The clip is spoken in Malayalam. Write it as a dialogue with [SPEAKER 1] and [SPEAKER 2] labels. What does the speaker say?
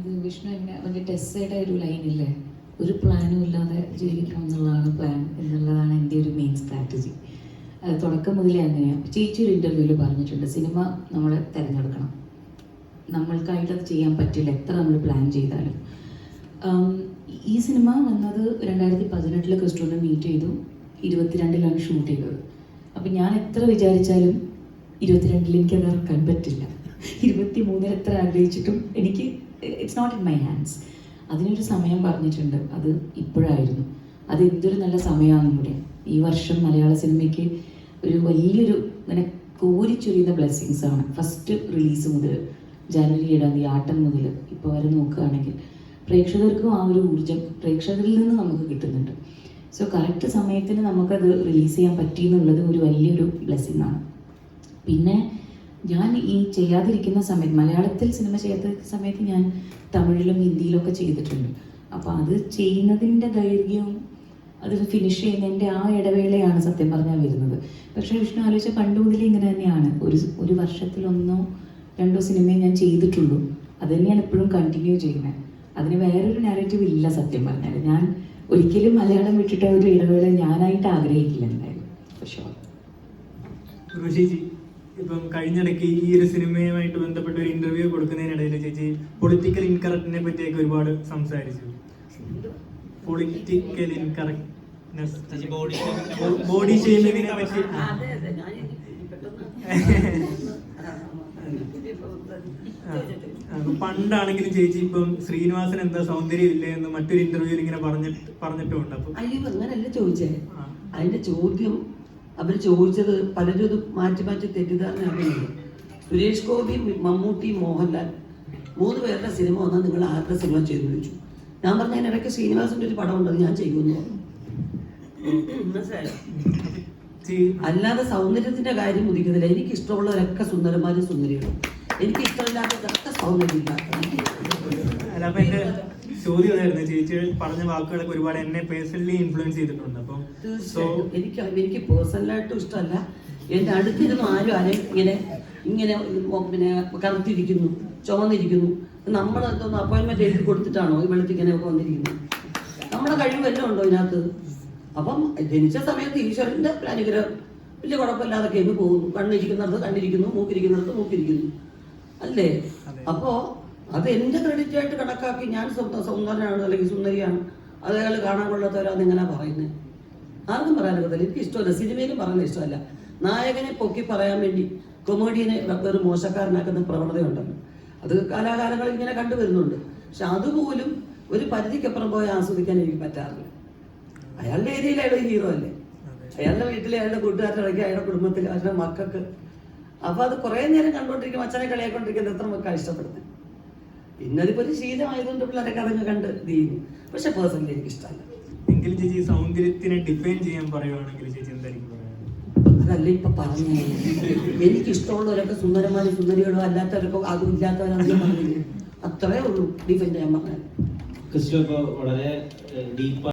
[SPEAKER 1] അത് വിഷ്ണു എന്നെ അവന്റെ ടെസ്സയുടെ ഒരു ലൈനില്ലേ ഒരു പ്ലാനും ഇല്ലാതെ ജീവിക്കണം എന്നുള്ളതാണ് പ്ലാൻ എന്നുള്ളതാണ് എന്റെ ഒരു മെയിൻ സ്ട്രാറ്റജി തുടക്കം മുതലേ അങ്ങനെയാണ് ചേച്ചി ഒരു ഇന്റർവ്യൂവിൽ പറഞ്ഞിട്ടുണ്ട് സിനിമ നമ്മൾ തിരഞ്ഞെടുക്കണം. നമ്മൾക്കായിട്ട് അത് ചെയ്യാൻ പറ്റില്ല. എത്ര നമ്മൾ പ്ലാൻ ചെയ്താലും. ഈ സിനിമ വന്നത് രണ്ടായിരത്തി പതിനെട്ടിൽ ക്രിസ്റ്റോനെ മീറ്റ് ചെയ്തു. ഇരുപത്തിരണ്ടിലാണ് ഷൂട്ട് ചെയ്തത്. അപ്പം ഞാൻ എത്ര വിചാരിച്ചാലും ഇരുപത്തിരണ്ടിൽ എനിക്കത് ഇറക്കാൻ പറ്റില്ല. ഇരുപത്തി മൂന്നിൽ എത്ര ആഗ്രഹിച്ചിട്ടും എനിക്ക് it's not in my hands അതിനൊരു സമയം പറഞ്ഞിട്ടുണ്ട്. അത് ഇപ്പോഴായിരുന്നു. അത് എന്തൊരു നല്ല സമയമാണ് കൂടെ. ഈ വർഷം മലയാള സിനിമയ്ക്ക് ഒരു വലിയൊരു ഇങ്ങനെ കോരിച്ചൊരിയുന്ന ബ്ലെസ്സിങ്സ് ആണ്. ഫസ്റ്റ് റിലീസ് മുതൽ ജനുവരി ഏഴാം തീയതി ആട്ടം മുതൽ ഇപ്പോൾ വരെ നോക്കുകയാണെങ്കിൽ പ്രേക്ഷകർക്കും ആ ഒരു ഊർജം പ്രേക്ഷകരിൽ നിന്ന് നമുക്ക് കിട്ടുന്നുണ്ട്. സോ കറക്റ്റ് സമയത്തിന് നമുക്കത് റിലീസ് ചെയ്യാൻ പറ്റി എന്നുള്ളത് ഒരു വലിയൊരു ബ്ലെസ്സിങ് ആണ്. പിന്നെ ഞാൻ ഈ ചെയ്യാതിരിക്കുന്ന സമയത്ത് മലയാളത്തിൽ സിനിമ ചെയ്യാത്ത സമയത്ത് ഞാൻ തമിഴിലും ഹിന്ദിയിലും ഒക്കെ ചെയ്തിട്ടുണ്ട്. അപ്പോൾ അത് ചെയ്യുന്നതിന്റെ ദൈർഘ്യവും അത് ഫിനിഷ് ചെയ്യുന്നതിന്റെ ആ ഇടവേളയാണ് സത്യം പറഞ്ഞാൽ വരുന്നത്. പക്ഷേ വിഷ്ണു ആലോചിച്ച പണ്ട് മുതലേ ഇങ്ങനെ തന്നെയാണ്. ഒരു ഒരു വർഷത്തിലൊന്നോ രണ്ടോ സിനിമയെ ഞാൻ ചെയ്തിട്ടുള്ളൂ. അത് തന്നെയാണ് എപ്പോഴും കണ്ടിന്യൂ ചെയ്യുന്നത്. അതിന് വേറൊരു നാരറ്റീവ് ഇല്ല സത്യം പറഞ്ഞാൽ. ഞാൻ ഒരിക്കലും മലയാളം വിട്ടിട്ട് ഒരു ഇടവേള ഞാനായിട്ട് ആഗ്രഹിക്കില്ല എന്തായാലും.
[SPEAKER 2] ചേച്ചി ഇപ്പം കഴിഞ്ഞിടയ്ക്ക് ഈ ഒരു സിനിമയുമായിട്ട് ബന്ധപ്പെട്ട ഒരു ഇന്റർവ്യൂ കൊടുക്കുന്നതിനിടയിൽ ചേച്ചി പൊളിറ്റിക്കൽ ഇൻകറക്റ്റിനെ പറ്റിയൊക്കെ ഒരുപാട് സംസാരിച്ചു. പൊളിറ്റിക്കൽ ഇൻകറക്റ്റ്നെസ് ബോഡി ഷെയ്മിങ്ങിനെ പറ്റി
[SPEAKER 3] അതെ അതെ. ഞാൻ ഇനി പെട്ടെന്ന്
[SPEAKER 2] ആ, പണ്ടാണെങ്കിലും ചേച്ചി ഇപ്പം ശ്രീനിവാസൻ എന്താ സൗന്ദര്യം ഇല്ലേ എന്ന് മറ്റൊരു ഇന്റർവ്യൂവിൽ ഇങ്ങനെ പറഞ്ഞിട്ട് പറഞ്ഞിട്ടുമുണ്ട്. അപ്പൊ
[SPEAKER 3] അയ്യോ അങ്ങനല്ല ചോദിച്ചേ. അതിന്റെ ചോദ്യം അവർ ചോദിച്ചത് പലരും ഇത് മാറ്റി മാറ്റി തെറ്റിദ്ധാരണയാക്കുന്നത് സുരേഷ് ഗോപി മമ്മൂട്ടി മോഹൻലാൽ മൂന്ന് പേരുടെ സിനിമ വന്നാൽ നിങ്ങൾ ആരുടെ സിനിമ ചെയ്തു ചോദിച്ചു. ഞാൻ പറഞ്ഞ അതിനിടയ്ക്ക് ശ്രീനിവാസിന്റെ ഒരു പടം ഉണ്ടത് ഞാൻ ചെയ്യുമെന്ന് മനസ്സിലായോ. അല്ലാതെ സൗന്ദര്യത്തിന്റെ കാര്യം ഉദിക്കുന്നില്ല. എനിക്ക് ഇഷ്ടമുള്ളവരൊക്കെ സുന്ദരന്മാരും സുന്ദരികളും. എനിക്ക് ഇഷ്ടമില്ലാത്തതൊക്കെ
[SPEAKER 2] സൗന്ദര്യം ഇല്ലാത്ത ചോദ്യം അതായിരുന്നു. ചേച്ചി പറഞ്ഞ വാക്കുകളൊക്കെ ഒരുപാട് എന്നെ പേഴ്സണലി ഇൻഫ്ലുവൻസ് ചെയ്തിട്ടുണ്ട്. അപ്പം സോ
[SPEAKER 3] എനിക്ക് എനിക്ക് പേഴ്സണലായിട്ടും ഇഷ്ടമല്ല. എന്റെ അടുത്തിരുന്നു ആരും ആരെയും ഇങ്ങനെ ഇങ്ങനെ പിന്നെ കറുത്തിരിക്കുന്നു ചുവന്നിരിക്കുന്നു നമ്മൾ എന്തോന്ന് അപ്പോയിൻമെന്റ് എഴുതി കൊടുത്തിട്ടാണോ ഈ വെളുത്ത് ഇങ്ങനെയൊക്കെ വന്നിരിക്കുന്നത്? നമ്മുടെ കഴിവ് എല്ലാം ഉണ്ടോ ഇതിനകത്ത്? അപ്പം ജനിച്ച സമയത്ത് ഈശ്വരന്റെ അനുഗ്രഹം. വലിയ കുഴപ്പമില്ലാതൊക്കെ എന്ന് പോകുന്നു. കണ്ണിരിക്കുന്നിടത്ത് കണ്ണിരിക്കുന്നു മൂക്കിരിക്കുന്നിടത്ത് മൂക്കിരിക്കുന്നു. അല്ലേ?
[SPEAKER 2] അതെ.
[SPEAKER 3] അത് എന്റെ ക്രെഡിറ്റ് ആയിട്ട് കണക്കാക്കി ഞാൻ സൗന്ദര്യമാണ് അല്ലെങ്കിൽ സുന്ദരിയാണ്. അതേപോലെ കാണാൻ കൊള്ളാത്തവരാന്ന് ഇങ്ങനെ പറയുന്നത് ആർക്കും പറയാനൊക്കത്തില്ല എനിക്ക് ഇഷ്ടമല്ല. സിനിമയിലും പറയുന്നത് ഇഷ്ടമല്ല. നായകനെ പൊക്കി പറയാൻ വേണ്ടി കൊമേഡിയനെ ഒരു മോശക്കാരനാക്കുന്ന പ്രവണതയുണ്ടല്ലോ. അത് കലാകാരങ്ങൾ ഇങ്ങനെ കണ്ടുവരുന്നുണ്ട്. പക്ഷെ അതുപോലും ഒരു പരിധിക്കപ്പുറം പോയി ആസ്വദിക്കാൻ എനിക്ക് പറ്റാറില്ല. അയാളുടെ ഏരിയയിൽ അയാളുടെ ഹീറോ അല്ലേ? അയാളുടെ വീട്ടിലെ അയാളുടെ കൂട്ടുകാരുടെ ഇടയ്ക്ക് അയാളുടെ കുടുംബത്തിൽ അയാളുടെ മക്കൾക്ക്. അപ്പൊ അത് കുറെ നേരം കണ്ടുകൊണ്ടിരിക്കും അച്ഛനെ കളിയാക്കൊണ്ടിരിക്കുന്നത് എത്ര മക്കളാണ് ഇഷ്ടപ്പെടുന്നത് പിന്നെ അതിപ്പോ ഒരു ശീലമായതുകൊണ്ട് പിള്ളേരൊക്കെ അതങ്ങ് കണ്ട് ഇത് ചെയ്യുന്നു. പക്ഷെ പേഴ്സണലി എനിക്ക് ഇഷ്ടമല്ല
[SPEAKER 2] എങ്കിൽ ചേച്ചി സൗന്ദര്യത്തിനെ ഡിഫൈൻ ചെയ്യാൻ പറയുവാണെങ്കിൽ ചേച്ചി എന്തായിരിക്കും
[SPEAKER 3] അതല്ല ഇപ്പൊ പറഞ്ഞേ. എനിക്ക് ഇഷ്ടമുള്ളവരൊക്കെ സുന്ദരമാരും സുന്ദരികളോ അല്ലാത്തവരൊക്കെ അതും ഇല്ലാത്തവരാണെന്ന് പറഞ്ഞില്ലേ? അത്രേ ഉള്ളൂ ഡിഫൈൻ ചെയ്യാൻ പറഞ്ഞു
[SPEAKER 4] ക്രിസ്റ്റോ ഇപ്പൊ വളരെ ഡീപ്പ്